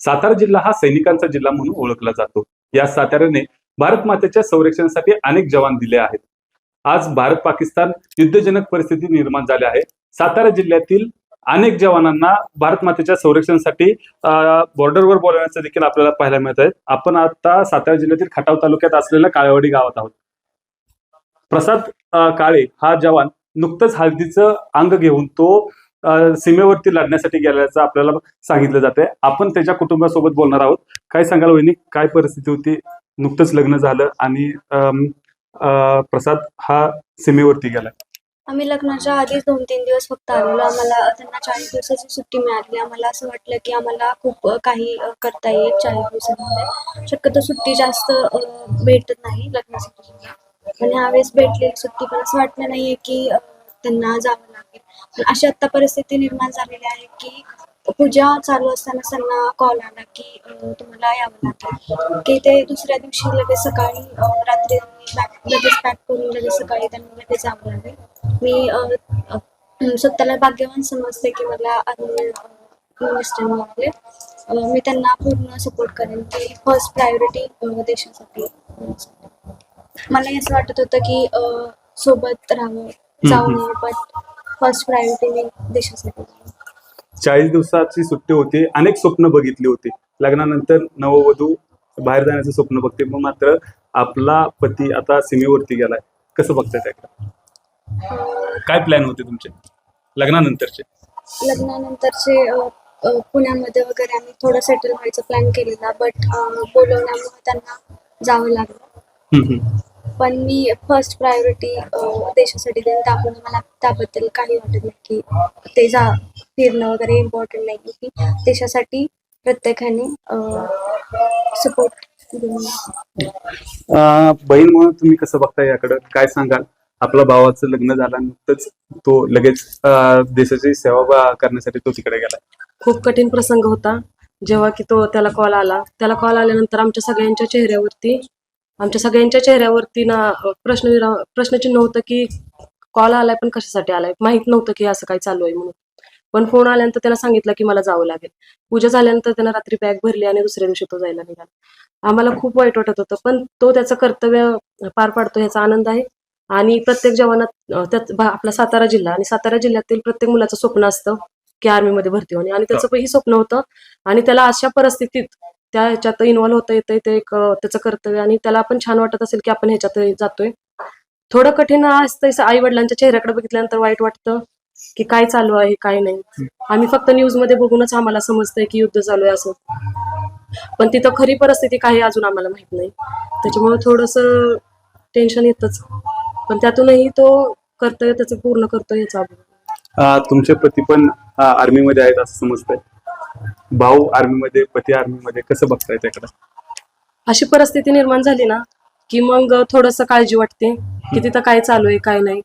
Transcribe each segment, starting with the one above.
सातारा जिल्हा हा सैनिकांचा जिल्हा म्हणून ओळखला जातो. या साताऱ्याने भारत मातेच्या संरक्षणासाठी अनेक जवान दिले आहेत. आज भारत पाकिस्तान युद्धजनक परिस्थिती निर्माण झाली आहे. सातारा जिल्ह्यातील अनेक जवानांना भारत मातेच्या संरक्षणासाठी बॉर्डरवर बोलवण्याचं देखील आपल्याला पाहायला मिळत आहे. आपण आता सातारा जिल्ह्यातील खटाव तालुक्यात असलेल्या काळेवाडी गावात आहोत. प्रसाद काळे हा जवान नुकतंच हळदीचं अंग घेऊन तो सीमेवरती लढण्यासाठी गेल्याचं आपल्याला सांगितलं जातंय. आपण त्याच्या कुटुंबासोबत बोलणार आहोत. काय सांगाल वहिनी? काय परिस्थिती होती? नुकतंच लग्न झालं आणि प्रसाद हा सीमेवरती गेला आम्ही लग्नाच्या आधीच दोन तीन दिवस फक्त आलेलो. आम्हाला त्यांना चाळीस दिवसाची सुट्टी मिळाली. आम्हाला असं वाटलं की आम्हाला खूप काही करता येईल. चाळीस दिवसांमध्ये शक्यतो सुट्टी जास्त भेटत नाही लग्नासाठी. आणि पण ह्यावेळेस भेटलेली सुट्टी. पण असं वाटलं नाहीये की त्यांना जावं लागेल. अशी आता परिस्थिती निर्माण झालेली आहे की पूजा चालू असताना त्यांना कॉल आला की तुम्हाला यावं लागेल. की ते दुसऱ्या दिवशी लगेच सकाळी रात्री लगेच पॅक करून लगेच सकाळी त्यांना लगेच जावं लागेल. मी स्वतःला भाग्यवान समजते की मला मिळाले. मी त्यांना पूर्ण सपोर्ट करेन की फर्स्ट प्रायोरिटी देशासाठी. मला असं वाटत होतं की सोबत राहावं जाऊ हम्म. नये बट फर्स्ट प्रायोरिटी मी देशासाठी. चाळीस दिवसाची सुट्टी होती. अनेक स्वप्न बघितली होती. लग्नानंतर नववधू बाहेर जाण्याचं स्वप्न बघते. मग मात्र आपला पती आता सीमेवरती गेलाय. कसं बघताय त्याकडे? काय प्लॅन होते तुमचे? लग्नानंतरचे. लग्नानंतरचे पुण्यामध्ये वगैरे आम्ही थोडं सेटल व्हायचा प्लॅन केलेला. बट बोलवण्यामुळे त्यांना जावं लागलं. पण मी फर्स्ट प्रायोरिटी देशासाठी देईन. त्यामुळे मला त्याबद्दल काही वाटत नाही की ते जा फिरणं वगैरे इम्पॉर्टंट नाही. की देशासाठी प्रत्येकाने सपोर्ट बहीण म्हणून तुम्ही कसं बघताय याकडं? काय सांगाल? आपल्या भावाचं लग्न झालं नुकतंच तो लगेच अं, देशाची सेवा बा- करण्यासाठी तो तिकडे गेलाय. खूप कठीण प्रसंग होता. जेव्हा की तो त्याला कॉल आला. त्याला कॉल आल्यानंतर आमच्या सगळ्यांच्या चेहऱ्यावरती आमच्या सगळ्यांच्या चेहऱ्यावरती ना प्रश्न प्रश्नचिन्ह होतं की कॉल आलाय पण कशासाठी आलाय? माहीत नव्हतं की असं काय चालू आहे म्हणून. पण फोन आल्यानंतर त्याला सांगितलं की मला जावं लागेल. पूजा झाल्यानंतर त्यानं रात्री बॅग भरली आणि दुसऱ्या दिवशी तो जायला निघाला. आम्हाला खूप वाईट वाटत होतं पण तो त्याचं कर्तव्य पार पाडतो ह्याचा आनंद आहे. आणि प्रत्येक जवानात त्यात आपला सातारा जिल्हा आणि सातारा जिल्ह्यातील प्रत्येक मुलाचं स्वप्न असतं की आर्मीमध्ये भरती होणे. आणि त्याचं ही स्वप्न होतं आणि त्याला अशा परिस्थितीत त्या ह्याच्यात इन्व्हॉल्व्ह होता येतं ते एक त्याचं कर्तव्य आणि त्याला पण छान वाटत असेल की आपण ह्याच्यात जातोय. थोडं कठीण असतं आई वडिलांच्या चेहऱ्याकडे बघितल्यानंतर वाईट वाटतं की काय चालू आहे काय नाही. आम्ही फक्त न्यूजमध्ये बघूनच आम्हाला समजतंय की युद्ध चालू आहे असं. पण तिथं खरी परिस्थिती काही अजून आम्हाला माहीत नाही. त्याच्यामुळे थोडस टेन्शन येतच. पण त्यातूनही तो कर्तव्य त्याचं पूर्ण करतोय याचा तुमचे पती पण आर्मीमध्ये आहेत असं समजतंय. भाऊ आर्मीमध्ये पती आर्मीमध्ये कसं बघताय त्याकडं? अशी परिस्थिती निर्माण झाली ना की मग थोडस काळजी वाटते की तिथं काय चालू आहे काय नाही.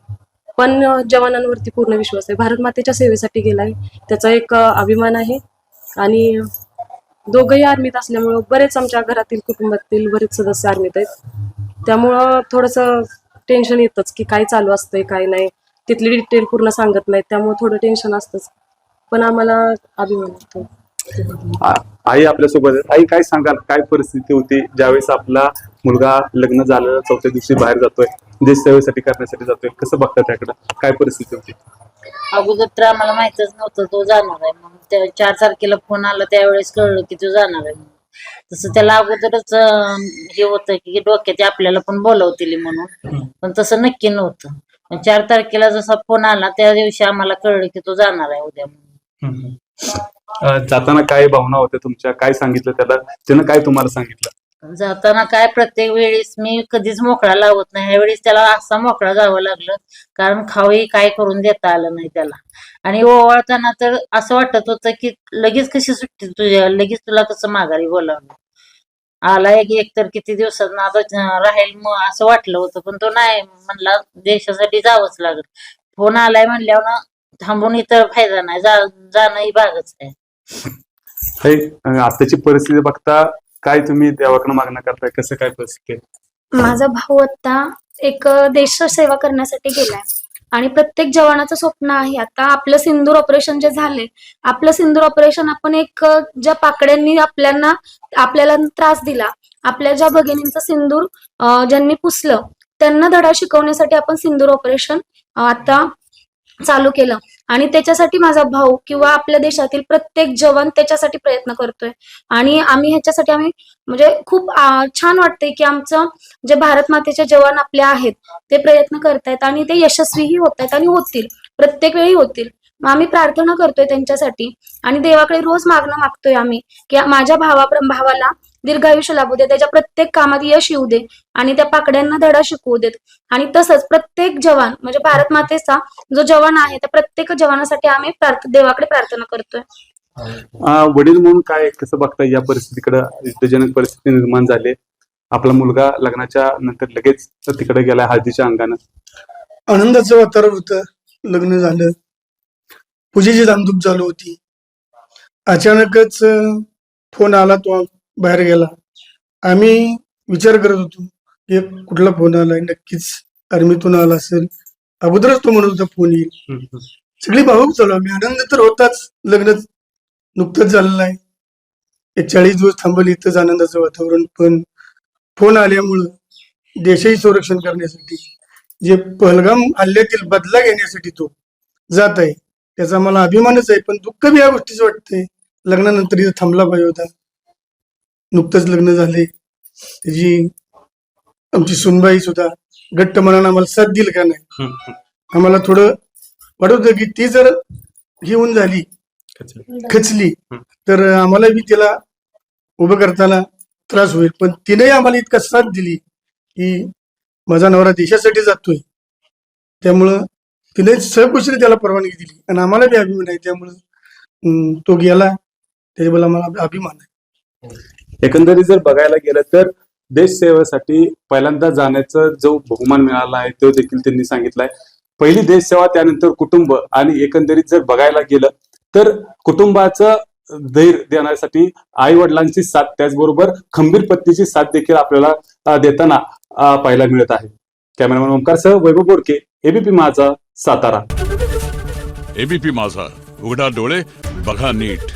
पण जवानांवरती पूर्ण विश्वास आहे. भारत मातेच्या सेवेसाठी गेलाय. त्याचा एक अभिमान आहे. आणि दोघंही आर्मीत असल्यामुळं बरेच आमच्या घरातील कुटुंबातील बरेच सदस्य आर्मीत आहेत. त्यामुळं थोडस टेन्शन येतच की काय चालू असतंय काय नाही. तिथली डिटेल पूर्ण सांगत नाहीत. त्यामुळे थोडं टेन्शन असतंच. पण आम्हाला अभिमान वाटतो. आ- आई आपल्यासोबत आहे. आई काय सांगाल? काय परिस्थिती होती? ज्यावेळेस आपला मुलगा लग्न झालं चौथ्या दिवशी बाहेर जातोय देश सेवेसाठी करण्यासाठी जातोय कसं बघता त्याकडं? काय परिस्थिती होती? अगोदर तर आम्हाला माहितच नव्हतं तो जाणार आहे. म्हणून त्या चार तारखेला फोन आला त्यावेळेस कळलं की तो जाणार आहे. म्हणून तसं त्याला अगोदरच अं, हे होतं की डोक्यात आपल्याला पण बोलवतील म्हणून. पण तसं नक्की नव्हतं. पण चार तारखेला जसा फोन आला त्या दिवशी आम्हाला कळलं की तो जाणार आहे उद्या म्हणून. जाताना काय भावना होत्या तुमच्या? काय सांगितलं त्याला? त्यानं काय तुम्हाला सांगितलं? जाताना काय प्रत्येक वेळेस मी कधीच मोकळा लावत नाही. ह्यावेळेस त्याला असा मोकळा जावं लागलं कारण खाऊही काय करून देता आलं नाही त्याला. आणि ओवाळताना तर असं वाटत होतं की लगेच कशी सुट्टी तुझ्या लगेच तुला कसं माघारी बोलावलं आला एक एक तर किती दिवसात आता राहील मग असं वाटलं होतं पण तो नाही म्हणला देशासाठी जावंच लागलं. फोन आलाय म्हणल्यावर ना थांबून इतर फायदा नाही जा जाणं ही भागच आहे. हे अं, आताची परिस्थिती बघता काय तुम्ही देवाकडे मागणं करताय? कसं काय परिस्थिती आहे? माझा भाऊ आता एक देश सेवा करण्यासाठी गेलाय. आणि प्रत्येक जवानाचं स्वप्न आहे आता आपलं सिंदूर ऑपरेशन जे झाले आपलं सिंदूर ऑपरेशन आपण एक अ, ज्या पाकड्यांनी आपल्याला आपल्याला त्रास दिला आपल्या ज्या भगिनींचं सिंदूर अ, ज्यांनी पुसलं त्यांना धडा शिकवण्यासाठी आपण सिंदूर ऑपरेशन आता चालू केलं. आणि त्याच्यासाठी माझा भाऊ किंवा आपल्या देशातील प्रत्येक जवान त्याच्यासाठी प्रयत्न करतोय. आणि आम्ही ह्याच्यासाठी आम्ही म्हणजे खूप छान वाटतंय की आमचं जे भारत मातेचे जवान आपले आहेत ते प्रयत्न करतायत आणि ते यशस्वीही होत आहेत आणि होतील. प्रत्येक वेळी होतील. मग आम्ही प्रार्थना करतोय त्यांच्यासाठी. आणि देवाकडे रोज मागणं मागतोय आम्ही की माझ्या भावा भावाला दीर्घायुष्य लाभू दे त्याच्या प्रत्येक कामात यश येऊ दे आणि त्या पाकड्यांना धडा शिकवू देत. आणि तसंच प्रत्येक जवान म्हणजे भारत मातेचा जो जवान आहे त्या प्रत्येक जवानासाठी आम्ही प्रार्थ- देवाकडे प्रार्थना करतोय. अं, वडील म्हणून काय कसं बघताय? या परिस्थितीकडे युद्धजनक परिस्थिती निर्माण झाली आपला मुलगा लग्नाच्या नंतर लगेच तिकडे गेला हळदीच्या अंगानं आनंदाचं वातावरण होतं. लग्न झालं. पूजेची धामधूम चालू होती. अचानकच फोन आला तो बाहेर गेला. आम्ही विचार करत होतो की कुठला फोन आलाय? नक्कीच आर्मीतून आला असेल. अगोदरच तो म्हणत होता फोन येईल. सगळी भावूक चालू आम्ही. आनंद तर होताच. लग्न नुकतंच झालेलं आहे एक चाळीस दिवस थांबलं इथंच आनंदाचं वातावरण. पण फोन आल्यामुळं देशही संरक्षण करण्यासाठी जे पहलगाम हल्ल्यातील बदला घेण्यासाठी तो जात आहे त्याचा मला अभिमानच आहे. पण दुःख बी या गोष्टीचं वाटतंय. लग्नानंतर इथं थांबला पाहिजे होता. नुकतंच लग्न झाले. त्याची आमची सुनबाई सुद्धा घट्ट मनानं आम्हाला साथ दिल का नाही. आम्हाला थोडं वाटत की ती जर ही होऊन झाली खचली. तर आम्हाला बी तिला उभं करताना त्रास होईल. पण तिनेही आम्हाला इतका साथ दिली की माझा नवरा देशासाठी जातोय. त्यामुळं तिने सहकुशीने त्याला परवानगी दिली. आणि आम्हाला बी अभिमान आहे. त्यामुळं तो गेला. त्याच्याबद्दल आम्हाला अभिमान आहे. एकंदरीत जर बघायला गेलं तर देश सेवेसाठी पहिल्यांदा जाण्याचा जो बहुमान मिळाला आहे तो देखील त्यांनी सांगितलाय. पहिली देश सेवा त्यानंतर कुटुंब आणि एकंदरीत जर बघायला गेलं तर कुटुंबाचं धैर्य देण्यासाठी आई वडिलांची साथ त्याचबरोबर खंबीर पत्नीची साथ देखील आपल्याला देताना पाहायला मिळत आहे. कॅमेरामॅन ओमकार सह वैभव बोडके एबीपी माझा सातारा. एबीपी माझा उघडा डोळे बघा नीट.